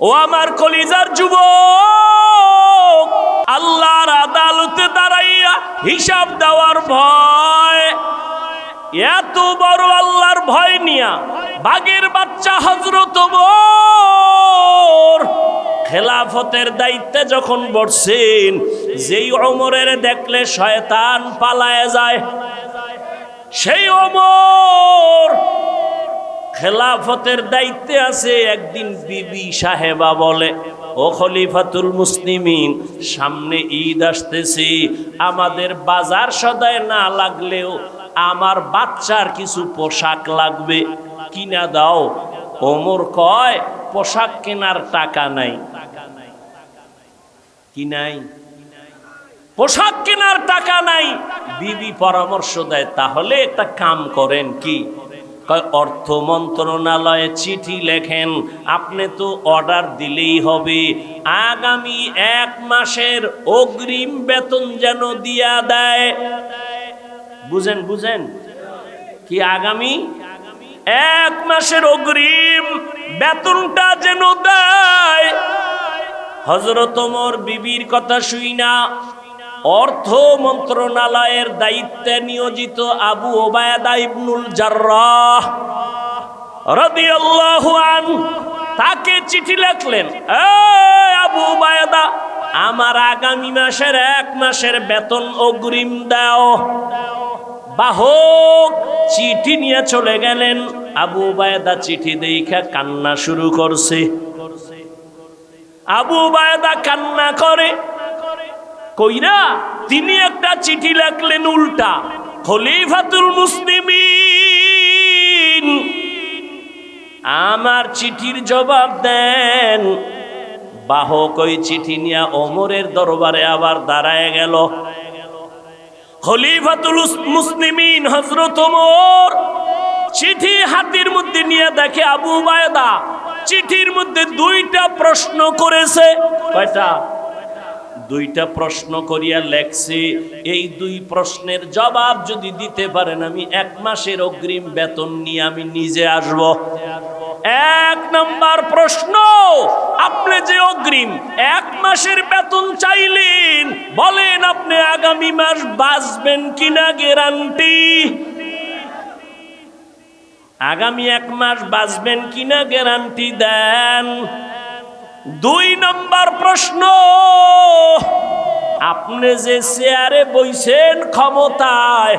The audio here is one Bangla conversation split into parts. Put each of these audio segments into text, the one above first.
ও আমার কলিজার যুব আল্লাহর আদালতে দাঁড়াইয়া হিসাব দেওয়ার ভয়। এত বড় আল্লাহর ভয় নিয়া বাগের বাচ্চা হজরত খেলাফতের দায়িত্বে যখন বসছেন, যেই অমরের দেখলে শয়তান পালায় যায়। সেই অমর খেলাফতের দায়িত্বে আছে, একদিন বিবি সাহেবা বলে, ও খলিফাতুল মুসলিমিন, সামনে ঈদ আসতেছে, আমাদের বাজার সদায় না লাগলেও আমার বাচ্চার কিছু পোশাক লাগবে, কিনা দাও। ওমর কয়, পোশাক কেনার টাকা নাই। কি নাই? পোশাক কেনার টাকা নাই। বিবি পরামর্শ দেয়, তাহলে একটা কাম করেন কি? অর্থ মন্ত্রণালয়ে চিঠি লেখেন, আপনি তো অর্ডার দিলেই হবে। আগামী এক মাসের অগ্রিম বেতন যেন দিয়া দেয়। বুঝেন বুঝেন? কি আগামী? এক মাসের অগ্রিম বেতনটা যেন দেয়। হজরত ওমর বিবির কথা শুই না। অর্থ মন্ত্রণালয়ের দায়িত্বে নিয়োজিত আবু ওবায়দা ইবনুল জার্রাহ রাদিয়াল্লাহু আন তাকে চিঠি লিখলেন আবু ওবায়দা, আমার আগামী মাসের এক মাসের বেতন অগ্রিম দাও। বাহক, চিঠি নিয়ে চলে গেলেন। আবু ওবায়দা চিঠি দেখা কান্না শুরু করছে। আবু বায়দা কান্না করে কইরা তিনি একটা চিঠি লিখলেন উল্টা। খলিফাতুল মুসলিমিন। আমার চিঠির জবাব দেন। বাহক ওই চিঠি নিয়ে ওমরের দরবারে আবার দাঁড়ায় গেল। খলিফাতুল মুসলিমিন হজরত ওমর চিঠি হাতির মধ্যে নিয়ে দেখে আবু বায়দা চিঠির মধ্যে দুইটা প্রশ্ন করেছে। কয়টা? দুইটা প্রশ্ন করিয়া লেখছে, এই দুই প্রশ্নের জবাব যদি দিতে পারেন, আমি এক মাসের অগ্রিম বেতন নিয়ে আমি নিজে আসব। এক নাম্বার প্রশ্ন, আপনি যে অগ্রিম এক মাসের বেতন চাইলেন, বলেন আপনি আগামী মাস বাঁচবেন কিনা গ্যারান্টি? আগামী এক মাস বাঁচবেন কিনা গ্যারান্টি দেন? দুই নম্বর প্রশ্ন। আপনি যে চেয়ারে বইছেন ক্ষমতায়,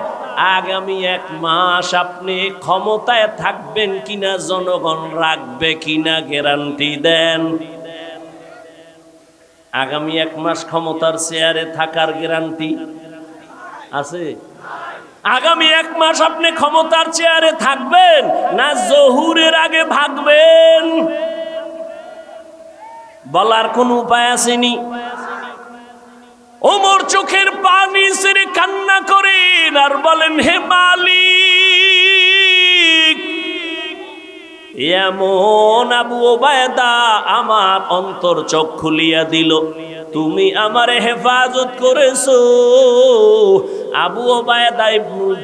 আগামী এক মাস আপনি ক্ষমতায় থাকবেন কিনা, জনগণ রাখবে কিনা গ্যারান্টি দেন। আগামী এক মাস ক্ষমতার চেয়ারে থাকার গ্যারান্টি আছে? আগামী এক মাস আপনি ক্ষমতার চেয়ারে থাকবেন না, জহুরের আগে ভাগবেন? বলার কোন উপায় আসেনি। ওমর চোখের পানি সেরে কান্না করেন আর বলেন, হে মালিক, এমন আবু ওবায়দা আমার অন্তর চোখ খুলিয়া দিল। তুমি আমারে হেফাজত করেছ। আবু ওবায়দা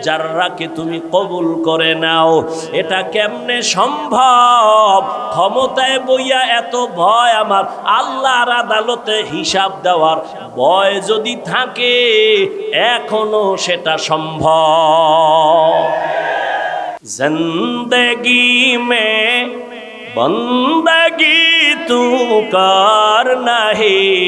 জাররাকে তুমি কবুল করে নাও। এটা কেমনে সম্ভব? ক্ষমতায় বইয়া এত ভয় আমার। আল্লাহর আদালতে হিসাব দেওয়ার ভয় যদি থাকে, এখনও সেটা সম্ভব। জিন্দগি মে বন্দগি তু কার নাহি?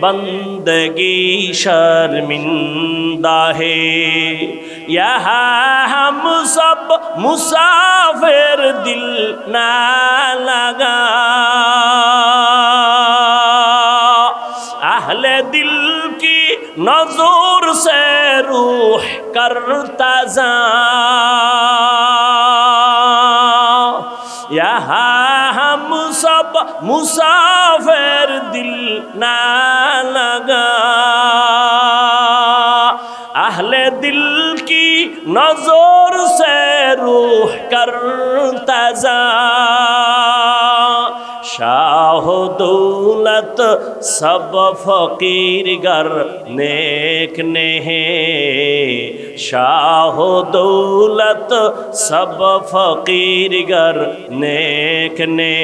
بندگی شرمندہ ہے یہاں ہم سب مسافر دل نہ لگا اہل دل کی نظور سے روح کرتا یہاں মুসাফের দিল না লাগা। আহলে দিল কি নজর সে রুহ কর তাজা শাহ দৌ دولت سب فقیر گر نیک نے شاہ دولت سب فقیر گر نیک نے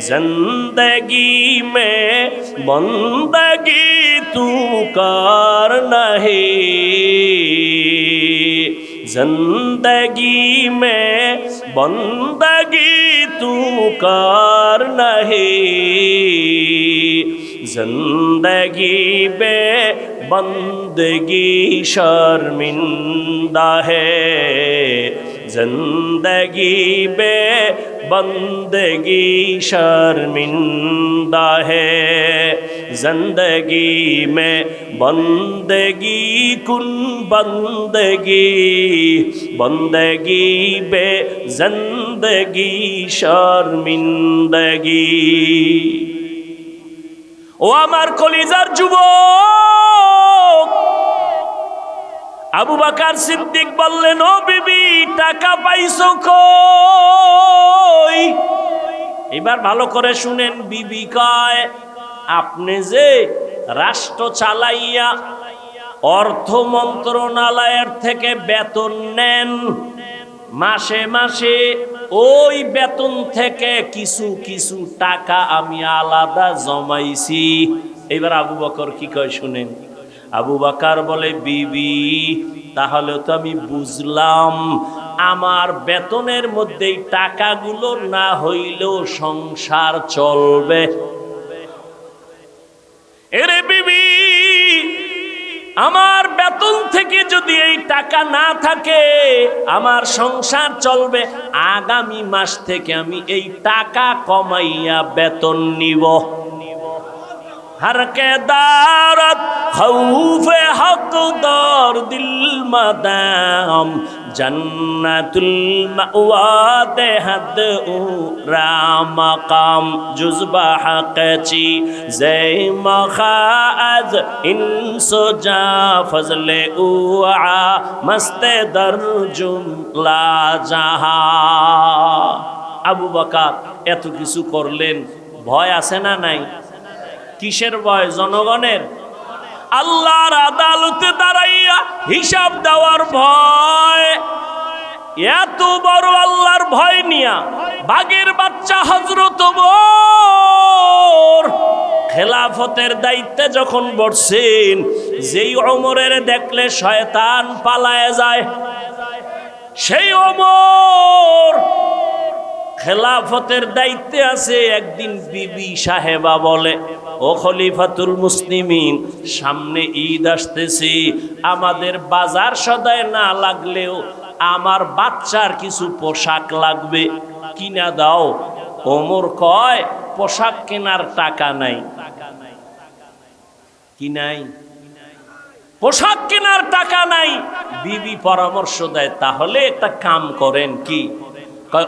زندگی میں بندگی تو کار نہیں۔ زندگی میں بندگی تو کار نہیں۔ زندگی بے بندگی شرمندہ ہے۔ زندگی بے بندگی شرمندہ ہے زندگی میں بندگی کن بندگی بندگی بے زندگی شرمندگی ও আমার কলিজার যুবক আবু বাকার সিদ্দিক বললেন, ও বিবি, টাকা পাইছো কই? এবার ভালো করে শুনেন, বিবি কয়, আপনি যে রাষ্ট্র চালাইয়া অর্থ মন্ত্রণালয়ের থেকে বেতন নেন, মাসে মাসে ওই বেতন থেকে কিছু কিছু টাকা আমি আলাদা জমাইছি। এবার আবু বকর কি কয় শুনেন? আবু বাকার বলে, বিবি, তাহলে তো আমি বুঝলাম, আমার বেতনের মধ্যেই টাকাগুলো না হইলেও সংসার চলবে। এরে বিবি, আমার বেতন থেকে যদি এই টাকা না থাকে, আমার সংসার চলবে, আগামী মাস থেকে আমি এই টাকা কমাইয়া বেতন নিব। ہر کے دارت خوف حق دار دل مدام جنت المعوا دے حد اورا مقام جزبہ حق چی زی مخاعد انس جا فضل اوعا مست در جملہ جہاں আবু বাকার এত কিছু করলেন ভয় আছে না নাই কিসের ভয়? জনগণের। আল্লাহর আদালতে দাঁড়াইয়া হিসাব দেওয়ার ভয়। এত বড় আল্লাহর ভয় নিয়া বাগের বাচ্চা হজরত খেলাফতের দায়িত্বে যখন বসছেন, যেই অমরের দেখলে শয়তান পালায় যায়। সেই অমর খেলাফতের দায়িত্বে আছে, একদিন বিবি সাহেবা বলে, ও খলিফাতুল মুসলিমিন, সামনে ঈদ আসতেছি, আমাদের বাজার সদায় না লাগলেও আমার বাচ্চার কিছু পোশাক লাগবে, কিনা দাও। ওমর কয়, পোশাক কেনার টাকা নাই। কি নাই? পোশাক কেনার টাকা নাই। বিবি পরামর্শ দেয়, তাহলে একটা কাম করেন কি?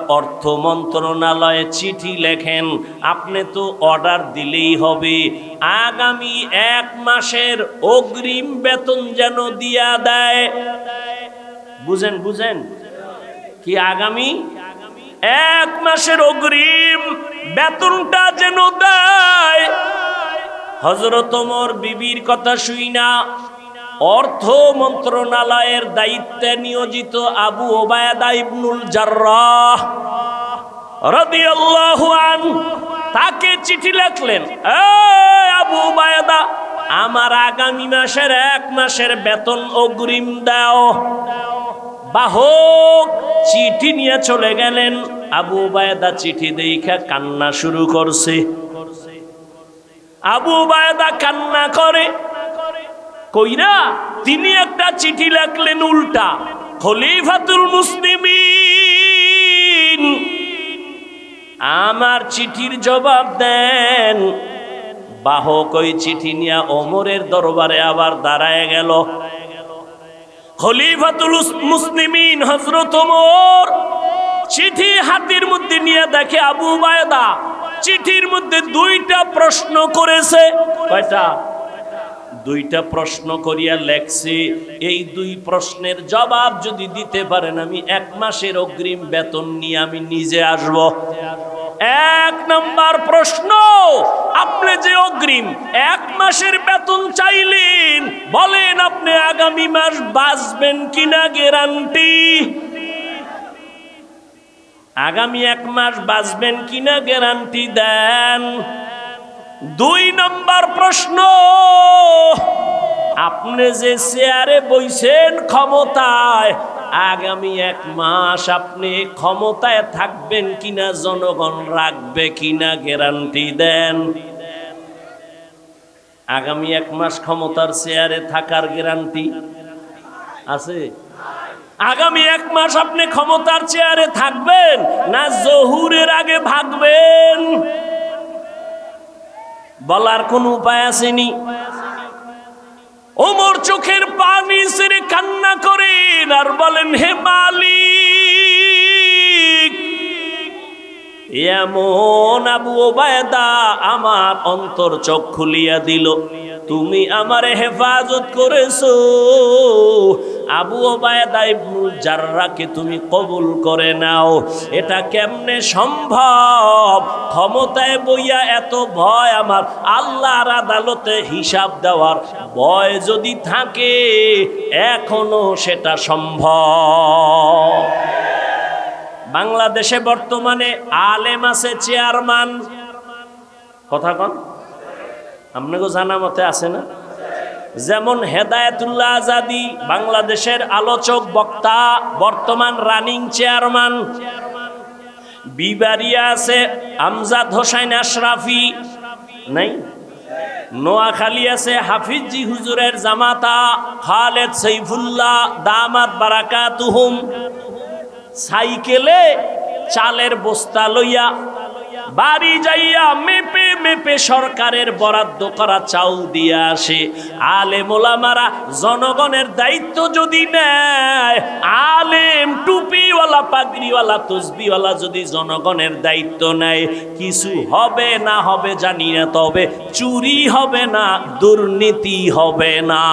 অর্থ মন্ত্রণালয়ে চিঠি লেখেন, আপনি তো অর্ডার দিলেই হবে। আগামী এক মাসের অগ্রিম বেতন যেন দিয়া দেয়। বুঝেন বুঝেন? কি আগামী? এক মাসের অগ্রিম বেতনটা যেন দেয়। হজরত ওমর বিবির কথা শুই না। অর্থ মন্ত্রণালয়ের দায়িত্বে নিয়োজিত আবু ওবায়দা ইবনুল জার্রাহ তাকে চিঠি লিখলেন আবু ওবায়দা, আমার আগামী মাসের এক মাসের বেতন অগ্রিম দাও। বাহক, চিঠি নিয়ে চলে গেলেন। আবু বায়দা চিঠি দেখা কান্না শুরু করছে। আবু বায়দা কান্না করে কইরা তিনি একটা চিঠি লেখলেন উল্টা, খলিফাতুল মুসলিমিন। আমার চিঠির জবাব দেন, বাহক ওই চিঠি নিয়ে ওমরের দরবারে আবার দাঁড়ায় গেল। খলিফাতুল মুসলিমিন হজরত ওমর চিঠি হাতির মধ্যে নিয়ে দেখে আবু বায়দা চিঠির মধ্যে দুইটা প্রশ্ন করেছে। কয়টা? দুইটা প্রশ্ন করিয়া লেখছে, এই দুই প্রশ্নের জবাব যদি দিতে পারেন, আমি এক মাসের অগ্রিম বেতন নিয়ে আমি নিজে আসব। এক নাম্বার প্রশ্ন, আপনি যে অগ্রিম এক মাসের বেতন চাইলেন, বলেন আপনি আগামী মাস বাঁচবেন কিনা গ্যারান্টি? আগামী এক মাস বাঁচবেন কিনা গ্যারান্টি দেন। দুই নম্বর প্রশ্ন। আপনি যে চেয়ারে বইছেন ক্ষমতায়, আগামী এক মাস আপনি ক্ষমতায় থাকবেন কিনা, জনগণ রাখবে কিনা গ্যারান্টি দেন। আগামী এক মাস ক্ষমতার চেয়ারে থাকার গ্যারান্টি আছে? আগামী এক মাস আপনি ক্ষমতার চেয়ারে থাকবেন না, জহুরের আগে ভাগবেন? বলার কোন উপায় আসেনি। ওমর চোখের পানি সেরে কান্না করেন আর বলেন, হে মালিক, এমন আবু ওবায়দা আমার অন্তর চোখ খুলিয়া দিল। তুমি আমারে হেফাজত করেছ। আবু ওবায়দা জাররাকে তুমি কবুল করে নাও। এটা কেমনে সম্ভব? ক্ষমতায় বইয়া এত ভয় আমার। আল্লাহর আদালতে হিসাব দেওয়ার ভয় যদি থাকে, এখনও সেটা সম্ভব। বাংলাদেশে বর্তমানে আলেম আছে চেয়ারম্যান। কথা কন। আপনাকে জানা মতে আছে না? যেমন হেদায়েতুল্লাহ আজাদি বাংলাদেশের আলোচক, বক্তা, বর্তমান রানিং চেয়ারম্যান। বিবারিয়া আছে আমজাদ হোসাইন আশরাফি। নাই? নোয়াখালী আছে হাফিজি হুজুরের জামাতা খালেদ সৈফুল্লাহ, দামাত বারাকাতুহুম। সাইকেলে চালের বস্তা লইয়া বাড়ি যাইয়া মেপে মেপে সরকারের বরাদ্দ করা চাউ দিয়ে আসে। আলে মোলামারা জনগণের দায়িত্ব যদি নেয়, আলেম, টুপিওয়ালা, পাগড়িওয়ালা, তসবিওয়ালা যদি জনগণের দায়িত্ব নেয়, কিছু হবে না হবে জানি না, তবে চুরি হবে না, দুর্নীতি হবে না।